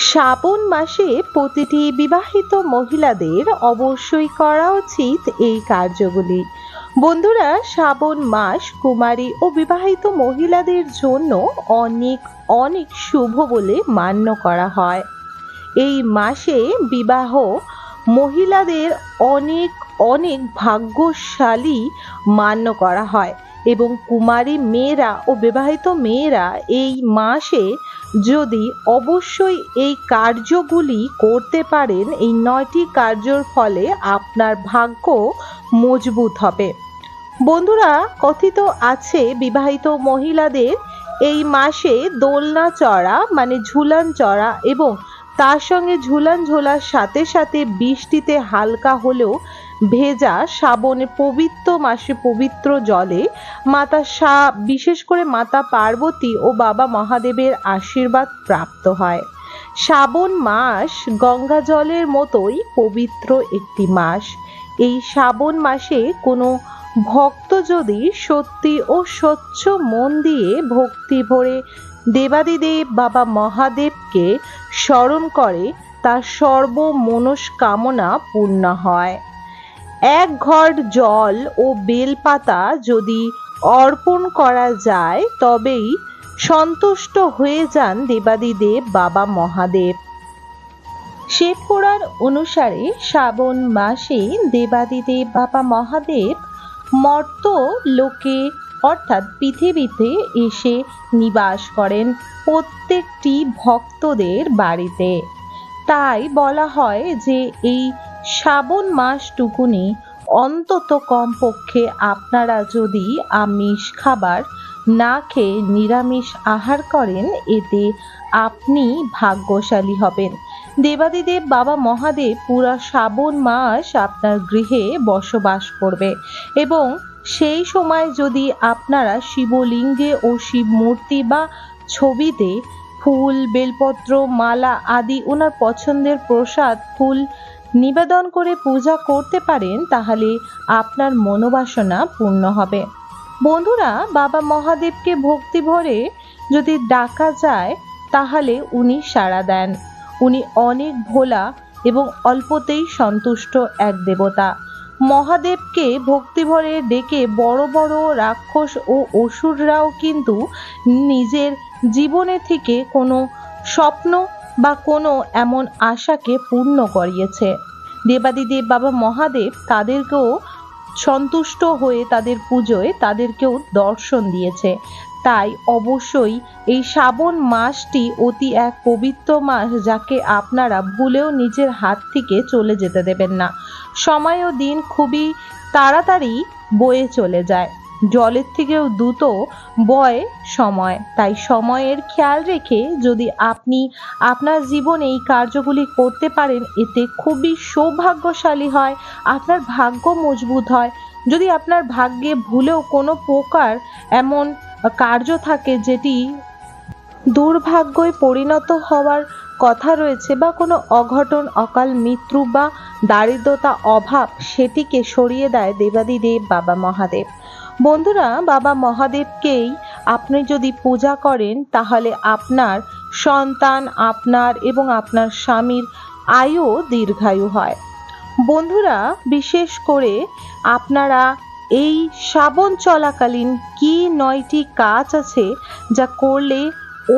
শ্রাবণ মাসে প্রতিটি বিবাহিত মহিলাদের অবশ্যই করা উচিত এই কার্যগুলি। বন্ধুরা, শ্রাবণ মাস কুমারী ও বিবাহিত মহিলাদের জন্য অনেক অনেক শুভ বলে মান্য করা হয়। এই মাসে বিবাহ মহিলাদের অনেক অনেক ভাগ্যশালী মান্য করা হয়। এবং কুমারী মেয়েরা ও বিবাহিত মেয়েরা এই মাসে যদি অবশ্যই এই কার্যগুলি করতে পারেন, এই নয়টি কার্যর ফলে আপনার ভাগ্য মজবুত হবে। বন্ধুরা, কথিত আছে বিবাহিত মহিলাদের এই মাসে দোলনা চড়া মানে ঝুলান চড়া এবং তার সঙ্গে ঝুলান ঝোলার সাথে সাথে বৃষ্টিতে হালকা হলেও ভেজা শ্রাবণের পবিত্র মাসে পবিত্র জলে মাতা সা, বিশেষ করে মাতা পার্বতী ও বাবা মহাদেবের আশীর্বাদ প্রাপ্ত হয়। শ্রাবণ মাস গঙ্গা জলের মতোই পবিত্র একটি মাস। এই শ্রাবণ মাসে কোনো ভক্ত যদি সত্যি ও স্বচ্ছ মন দিয়ে ভক্তি ভরে দেবাদিদেব, বাবা মহাদেবকে স্মরণ করে, তার সর্ব মনস্কামনা পূর্ণ হয়। এক ঘট জল ও বেলপাতা যদি অর্পণ করা যায়, তবেই সন্তুষ্ট হয়ে যান দেবাদিদেব বাবা মহাদেব। শিব পুরাণ অনুসারে শ্রাবণ মাসে দেবাদিদেব বাবা মহাদেব মর্ত লোকে, অর্থাৎ পৃথিবীতে এসে নিবাস করেন প্রত্যেকটি ভক্তদের বাড়িতে। তাই বলা হয় যে এই শ্রাবণ মাসটুকুনি অন্তত কমপক্ষে আপনারা যদি আমিষ খাবার না খেয়ে নিরামিষ আহার করেন, এতে আপনি ভাগ্যশালী হবেন। দেবাদিদেব বাবা মহাদেব পুরা শ্রাবণ মাস আপনার গৃহে বসবাস করবে এবং সেই সময় যদি আপনারা শিবলিঙ্গে ও শিব মূর্তি বা ছবিতে ফুল, বেলপত্র, মালা আদি ওনার পছন্দের প্রসাদ, ফুল নিবেদন করে পূজা করতে পারেন, তাহলে আপনার মনোবাসনা পূর্ণ হবে। বন্ধুরা, বাবা মহাদেবকে ভক্তি ভরে যদি ডাকা যায়, তাহলে উনি সাড়া দেন। উনি অনেক ভোলা এবং অল্পতেই সন্তুষ্ট এক দেবতা। মহাদেবকে ভক্তিভরে ডেকে বড় বড় রাক্ষস ও অসুররাও কিন্তু নিজের জীবনে থেকে কোনো স্বপ্ন বা কোনো এমন আশাকে পূর্ণ করিয়েছে। দেবাদিদেব বাবা মহাদেব তাদেরকেও সন্তুষ্ট হয়ে তাদের পুজোয় তাদেরকেও দর্শন দিয়েছে। তাই অবশ্যই এই শ্রাবণ মাসটি অতি এক পবিত্র মাস যাকে আপনারা ভুলেও নিজের হাত থেকে চলে যেতে দেবেন না। সময় ও দিন খুবই তাড়াতাড়ি বয়ে চলে যায়। জলের থেকেও দ্রুত বয় সময়। তাই সময়ের খেয়াল রেখে যদি আপনি আপনার জীবনে এই কার্যগুলি করতে পারেন, এতে খুবই সৌভাগ্যশালী হয়, আপনার ভাগ্য মজবুত হয়। যদি আপনার ভাগ্যে ভুলেও কোনো প্রকার এমন কার্য থাকে যেটি দুর্ভাগ্যয় পরিণত হওয়ার কথা রয়েছে বা কোনো অঘটন, অকাল মৃত্যু বা দারিদ্রতা অভাব, সেটিকে সরিয়ে দেয় দেবাদিদেব বাবা মহাদেব। বন্ধুরা, বাবা মহাদেবকেই আপনি যদি পূজা করেন, তাহলে আপনার সন্তান, আপনার এবং আপনার স্বামীর আয়ু দীর্ঘায়ু হয়। বন্ধুরা, বিশেষ করে আপনারা এই শ্রাবণ চলাকালীন কি নয়টি কাজ আছে যা করলে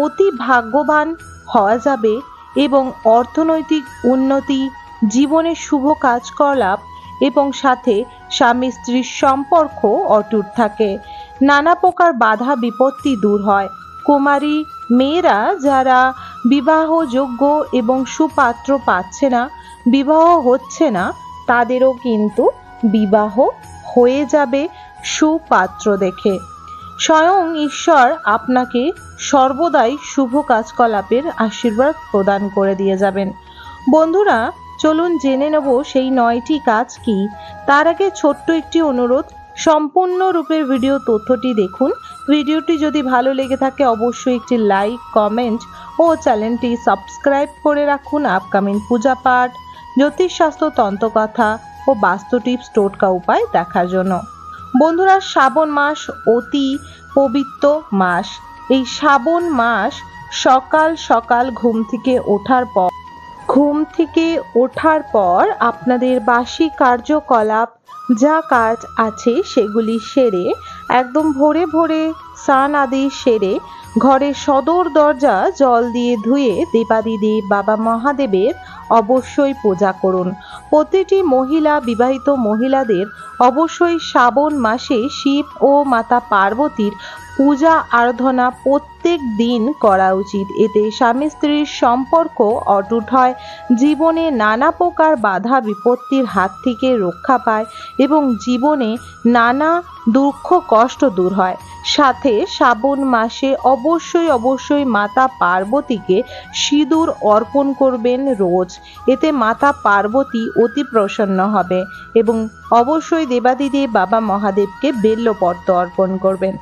অতি ভাগ্যবান হওয়া যাবে এবং অর্থনৈতিক উন্নতি, জীবনে শুভ কাজকলাপ এবং সাথে স্বামী স্ত্রীর সম্পর্ক অটুট থাকে। নানা প্রকার বাধা বিপত্তি দূর হয়। কুমারী মেয়েরা যারা বিবাহযোগ্য এবং সুপাত্র পাচ্ছে না, বিবাহ হচ্ছে না, তাদেরও কিন্তু বিবাহ হয়ে যাবে সুপাত্র দেখে। স্বয়ং ঈশ্বর আপনাকে সর্বদাই শুভ কাজকলাপের আশীর্বাদ প্রদান করে দিয়ে যাবেন। বন্ধুরা চলুন জেনে নেব সেই নয়টি কাজ কি। তার আগে ছোট্ট একটি অনুরোধ সম্পূর্ণরূপে ভিডিও তথ্যটি দেখুন। ভিডিওটি যদি ভালো লেগে থাকে, অবশ্যই একটি লাইক, কমেন্ট ও চ্যানেলটি সাবস্ক্রাইব করে রাখুন আপকামিং পূজা পাঠ জ্যোতিষশাস্ত্র তন্ত্রকথা ও বাস্তু টিপস টোটকা উপায় দেখার জন্য। বন্ধুরা, শ্রাবণ মাস অতি পবিত্র মাস। এই শ্রাবণ মাস সকাল সকাল ঘুম থেকে ওঠার পর ঘুম থেকে ওঠার পর আপনাদের বাসি কার্যকলাপ যা কাজ আছে সেগুলি সেরে, একদম ভোরে ভোরে স্নান আদি সেরে ঘরের সদর দরজা জল দিয়ে ধুয়ে দেবাদিদেব বাবা মহাদেবের অবশ্যই পূজা করুন। প্রতিটি মহিলা, বিবাহিত মহিলাদের অবশ্যই শ্রাবণ মাসে শিব ও মাতা পার্বতীর পূজা আরাধনা প্রত্যেক দিন করা উচিত। এতে স্বামী স্ত্রীর সম্পর্ক অটুট হয়, জীবনে নানা প্রকার বাধা বিপত্তির হাত থেকে রক্ষা পায় এবং জীবনে নানা দুঃখ কষ্ট দূর হয়। সাথে শ্রাবণ মাসে অবশ্যই অবশ্যই মাতা পার্বতীকে সিঁদুর অর্পণ করবেন রোজ। এতে মাতা পার্বতী অতি প্রসন্ন হবে এবং অবশ্যই দেবাদিদেব বাবা মহাদেবকে বেল্লপত্র অর্পণ করবেন।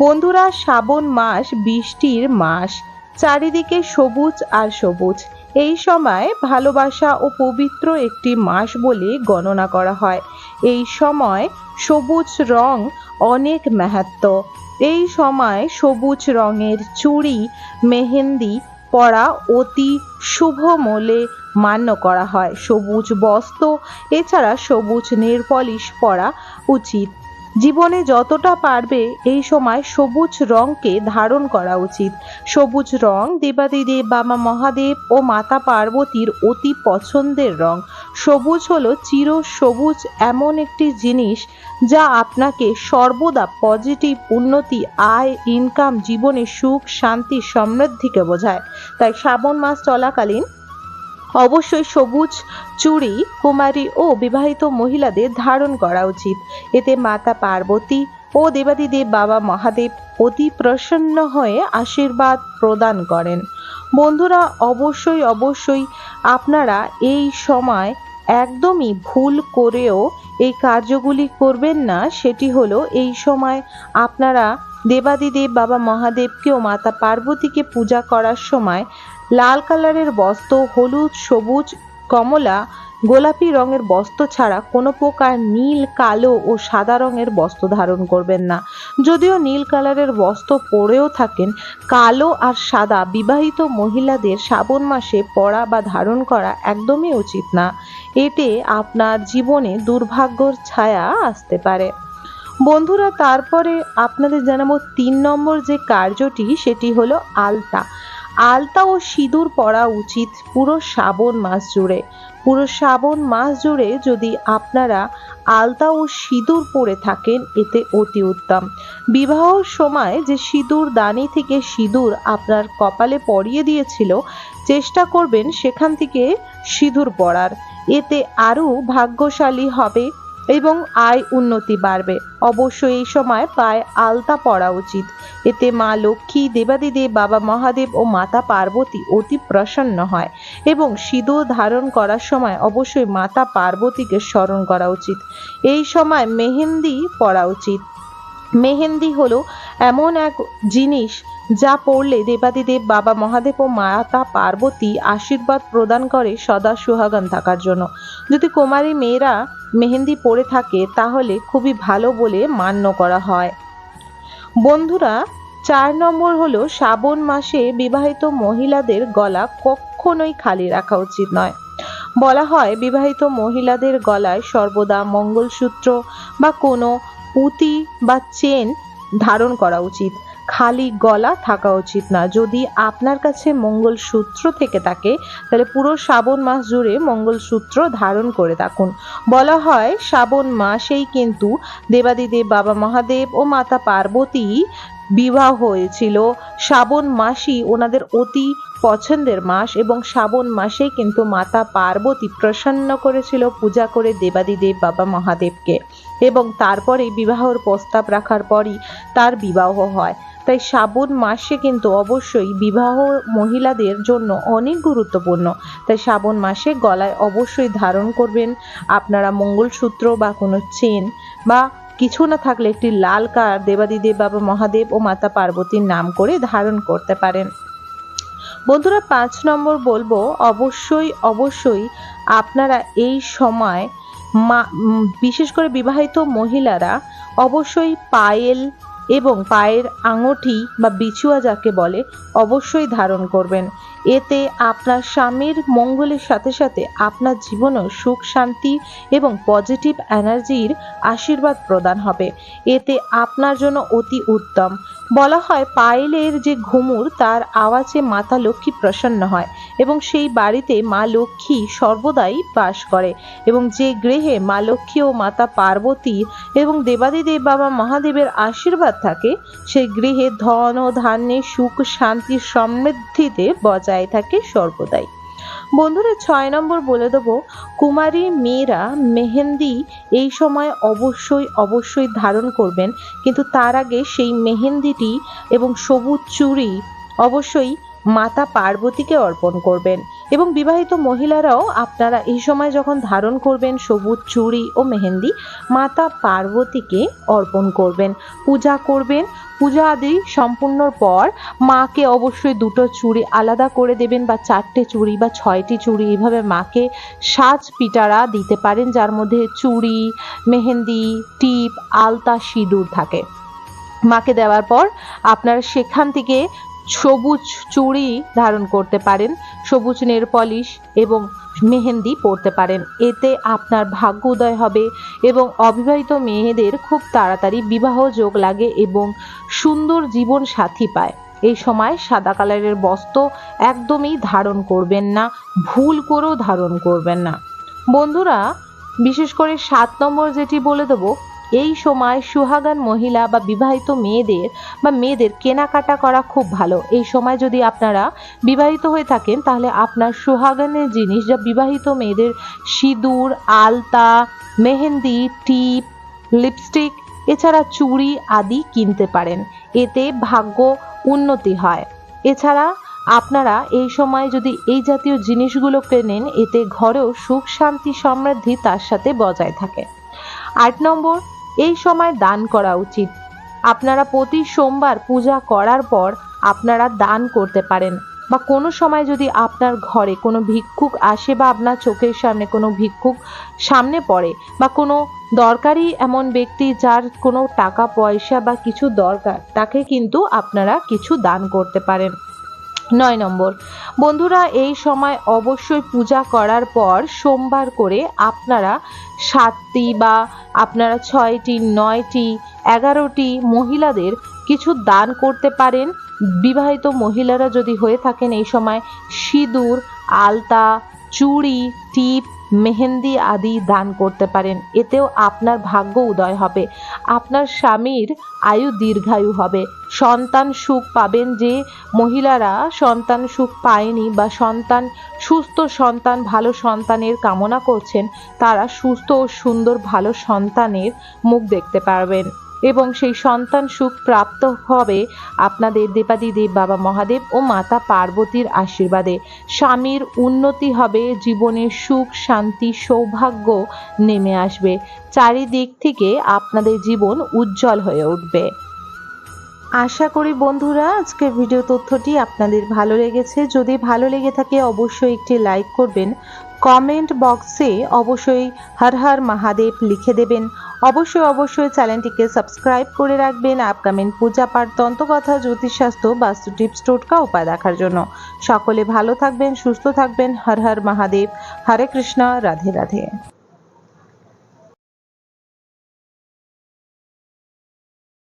বন্ধুরা, শ্রাবণ মাস, বৃষ্টির মাস। চারিদিকে সবুজ আর সবুজ। এই সময় ভালোবাসা ও পবিত্র একটি মাস বলে গণনা করা হয়। এই সময় সবুজ রং অনেক মাহাত্ম। এই সময় সবুজ রঙের চুড়ি, মেহেন্দি পরা অতি শুভ মলে মান্য করা হয়। সবুজ বস্ত্র, এছাড়া সবুজ নেল পলিশ পরা উচিত। জীবনে যতটা পারবে এই সময় সবুজ রঙকে ধারণ করা উচিত। সবুজ রং দেবাদিদেব, বাবা মহাদেব ও মাতা পার্বতীর অতি পছন্দের রং। সবুজ হলো চির সবুজ এমন একটি জিনিস যা আপনাকে সর্বদা পজিটিভ উন্নতি, আয়, ইনকাম, জীবনে সুখ, শান্তি, সমৃদ্ধিকে বোঝায়। তাই শ্রাবণ মাস চলাকালীন অবশ্যই সবুজ চুড়ি, কুমারী ও বিবাহিত মহিলাদের ধারণ করা উচিত। এতে মাতা পার্বতী ও দেবাদিদেব বাবা মহাদেব অতি প্রসন্ন হয়ে আশীর্বাদ প্রদান করেন। বন্ধুরা, অবশ্যই অবশ্যই আপনারা এই সময় একদমই ভুল করেও এই কার্যগুলি করবেন না। সেটি হলো এই সময় আপনারা দেবাদিদেব বাবা মহাদেবকে ও মাতা পার্বতীকে পূজা করার সময় লাল কালারের বস্ত্র, হলুদ, সবুজ, কমলা, গোলাপি রঙের বস্ত্র ছাড়া কোনো প্রকার নীল, কালো ও সাদা রঙের বস্ত্র ধারণ করবেন না। যদিও নীল কালারের বস্ত্র পরেও থাকেন, কালো আর সাদা বিবাহিত মহিলাদের শ্রাবণ মাসে পরা বা ধারণ করা একদমই উচিত না। এতে আপনার জীবনে দুর্ভাগ্যর ছায়া আসতে পারে। বন্ধুরা, তারপরে আপনাদের জানাব তিন নম্বর যে কার্যটি, সেটি হলো আলতা। আলতা ও সিঁদুর পরা উচিত পুরো শ্রাবণ মাস জুড়ে। পুরো শ্রাবণ মাস জুড়ে যদি আপনারা আলতা ও সিঁদুর পরে থাকেন, এতে অতি উত্তম। বিবাহর সময় যে সিঁদুর দানি থেকে সিঁদুর আপনার কপালে পরিয়ে দিয়েছিল, চেষ্টা করবেন সেখান থেকে সিঁদুর পরার। এতে আরও ভাগ্যশালী হবে এবং আয় উন্নতি বাড়বে। অবশ্যই এই সময় পায়ে আলতা পরা উচিত। এতে মা লক্ষ্মী, দেবাদিদেব, বাবা মহাদেব ও মাতা পার্বতী অতি প্রসন্ন হয় এবং সিঁদুর ধারণ করার সময় অবশ্যই মাতা পার্বতীকে স্মরণ করা উচিত। এই সময় মেহেন্দি পরা উচিত। মেহেন্দি হলো এমন এক জিনিস যা পড়লে দেবাদিদেব, বাবা মহাদেব ও মাতা পার্বতী আশীর্বাদ প্রদান করে সদা সুহাগান থাকার জন্য। যদি কুমারী মেয়েরা মেহেন্দি পরে থাকে, তাহলে খুবই ভালো বলে মান্য করা হয়। বন্ধুরা, চার নম্বর হলো শ্রাবণ মাসে বিবাহিত মহিলাদের গলা কখনোই খালি রাখা উচিত নয়। বলা হয়, বিবাহিত মহিলাদের গলায় সর্বদা মঙ্গলসূত্র বা কোনো পুঁতি বা চেন ধারণ করা উচিত। খালি গলা থাকা উচিত না। যদি আপনার কাছে মঙ্গলসূত্র থেকে থাকে, তাহলে পুরো শ্রাবণ মাস জুড়ে মঙ্গলসূত্র ধারণ করে থাকুন। বলা হয়, শ্রাবণ মাসেই কিন্তু দেবাদিদেব, বাবা মহাদেব ও মাতা পার্বতী বিবাহ হয়েছিল। শ্রাবণ মাসই ওনাদের অতি পছন্দের মাস এবং শ্রাবণ মাসেই কিন্তু মাতা পার্বতী প্রসন্ন করেছিল পূজা করে দেবাদিদেব, বাবা মহাদেবকে। এবং তারপরে বিবাহর প্রস্তাব রাখার পরই তার বিবাহ হয়। তাই শ্রাবণ মাসে কিন্তু অবশ্যই বিবাহ মহিলাদের জন্য অনেক গুরুত্বপূর্ণ। তাই শ্রাবণ মাসে গলায় অবশ্যই ধারণ করবেন আপনারা মঙ্গলসূত্র বা কোনো চেন বা কিছু না থাকলে একটি লাল কার দেবাদিদেব বাবা মহাদেব ও মাতা পার্বতীর নাম করে ধারণ করতে পারেন। বন্ধুরা, পাঁচ নম্বর বলব, অবশ্যই অবশ্যই আপনারা এই সময় মা বিশেষ করে বিবাহিত মহিলারা অবশ্যই পায়েল এবং পায়ের আঙুঠি বা বিছুয়া যাকে বলে অবশ্যই ধারণ করবেন। এতে আপনার স্বামীর মঙ্গলের সাথে সাথে আপনার জীবনেও সুখ, শান্তি এবং পজিটিভ এনার্জির আশীর্বাদ প্রদান হবে। এতে আপনার জন্য অতি উত্তম। বলা হয়, পায়েলের যে ঘুমুর, তার আওয়াজে মাতা লক্ষ্মী প্রসন্ন হয় এবং সেই বাড়িতে মা লক্ষ্মী সর্বদাই বাস করে এবং যে গৃহে মা লক্ষ্মী ও মাতা পার্বতী এবং দেবাদিদেব বাবা মহাদেবের আশীর্বাদ থাকে, সেই গৃহে ধন ও ধান্যে সুখ, শান্তি সমৃদ্ধিতে বজায় থাকে সর্বদাই। বন্ধুরা, ছয় নম্বর বলে দেবো, কুমারী, মেয়েরা, মেহেন্দি এই সময় অবশ্যই অবশ্যই ধারণ করবেন। কিন্তু তার আগে সেই মেহেন্দিটি এবং সবুজ চুড়ি অবশ্যই মাতা পার্বতীকে অর্পণ করবেন। এবং বিবাহিত মহিলারাও আপনারা এই সময় যখন ধারণ করবেন সবুজ চুড়ি ও মেহেন্দি, মাতা পার্বতীকে অর্পণ করবেন। পূজা করবেন পূজা আদি সম্পূর্ণর পর মাকে অবশ্যই দুটো চুড়ি আলাদা করে দেবেন বা চারটে চুড়ি বা ছয়টি চুড়ি এভাবে মাকে সাজ পিটারা দিতে পারেন, যার মধ্যে চুড়ি, মেহেন্দি, টিপ, আলতা, সিঁদুর থাকে। মাকে দেওয়ার পর আপনার সেখান থেকে সবুজ চুড়ি ধারণ করতে পারেন, সবুজ নেল পলিশ এবং মেহেন্দি পরতে পারেন। এতে আপনার ভাগ্য উদয় হবে এবং অবিবাহিত মেয়েদের খুব তাড়াতাড়ি বিবাহ যোগ লাগে এবং সুন্দর জীবন সাথী পায়। এই সময় সাদা কালারের বস্ত্র একদমই ধারণ করবেন না, ভুল করেও ধারণ করবেন না। বন্ধুরা, বিশেষ করে সাত নম্বর যেটি বলে দেবো এই সময় সুহাগান মহিলা বা বিবাহিত মেয়েদের বা মেয়েদের কেনাকাটা করা খুব ভালো। এই সময় যদি আপনারা বিবাহিত হয়ে থাকেন, তাহলে আপনার সুহাগানের জিনিস যা বিবাহিত মেয়েদের সিঁদুর, আলতা, মেহেন্দি, টিপ, লিপস্টিক, এছাড়া চুড়ি আদি কিনতে পারেন। এতে ভাগ্য উন্নতি হয়। এছাড়া আপনারা এই সময় যদি এই জাতীয় জিনিসগুলো কেনেন, এতে ঘরেও সুখ, শান্তি, সমৃদ্ধি তার সাথে বজায় থাকে। আট নম্বর এই সময় দান করা উচিত। আপনারা প্রতি সোমবার পূজা করার পর আপনারা দান করতে পারেন বা কোনো সময় যদি আপনার ঘরে কোনো ভিক্ষুক আসে বা আপনার চোখের সামনে কোনো ভিক্ষুক সামনে পড়ে বা কোনো দরকারি এমন ব্যক্তি যার কোনো টাকা পয়সা বা কিছু দরকার, তাকে কিন্তু আপনারা কিছু দান করতে পারেন। নয় নম্বর। বন্ধুরা, এই সময় অবশ্যই পূজা করার পর সোমবার করে আপনারা সাতটি বা আপনারা ছয়টি, নয়টি, এগারোটি মহিলাদের কিছু দান করতে পারেন। বিবাহিত মহিলারা যদি হয়ে থাকেন এই সময় সিঁদুর, আলতা, চুড়ি, টিপ মেহেন্দি আদি দান করতে পারেন। এতেও আপনার ভাগ্য উদয় হবে। আপনার স্বামীর আয়ু দীর্ঘায়ু হবে। সন্তান সুখ পাবেন যে মহিলারা সন্তান সুখ পায়নি বা সন্তান, সুস্থ সন্তান, ভালো সন্তানের কামনা করছেন, তারা সুস্থ ও সুন্দর, ভালো সন্তানের মুখ দেখতে পারবেন। এবং সেই সন্তান সুখ প্রাপ্ত হবে আপনাদের দেবাদিদেব, বাবা মহাদেব ও মাতা পার্বতীর আশীর্বাদে। স্বামীর উন্নতি হবে জীবনের সুখ, শান্তি, সৌভাগ্য নেমে আসবে। চারিদিক থেকে আপনাদের জীবন উজ্জ্বল হয়ে উঠবে। আশা করি বন্ধুরা, আজকের ভিডিও তথ্যটি আপনাদের ভালো লেগেছে। যদি ভালো লেগে থাকে, অবশ্যই একটি লাইক করবেন। কমেন্ট বক্সে অবশ্যই হর হর মহাদেব লিখে দেবেন। অবশ্যই অবশ্যই চ্যানেলটিকে সাবস্ক্রাইব করে রাখবেন আপকামিং পূজা পাঠ তন্ত্রকথা জ্যোতিষশাস্ত্র, বাস্তু টিপস, টোটকা উপায় দেখার জন্য। সকলে ভালো থাকবেন, সুস্থ থাকবেন। হর হর মহাদেব। হরে কৃষ্ণ, রাধে রাধে।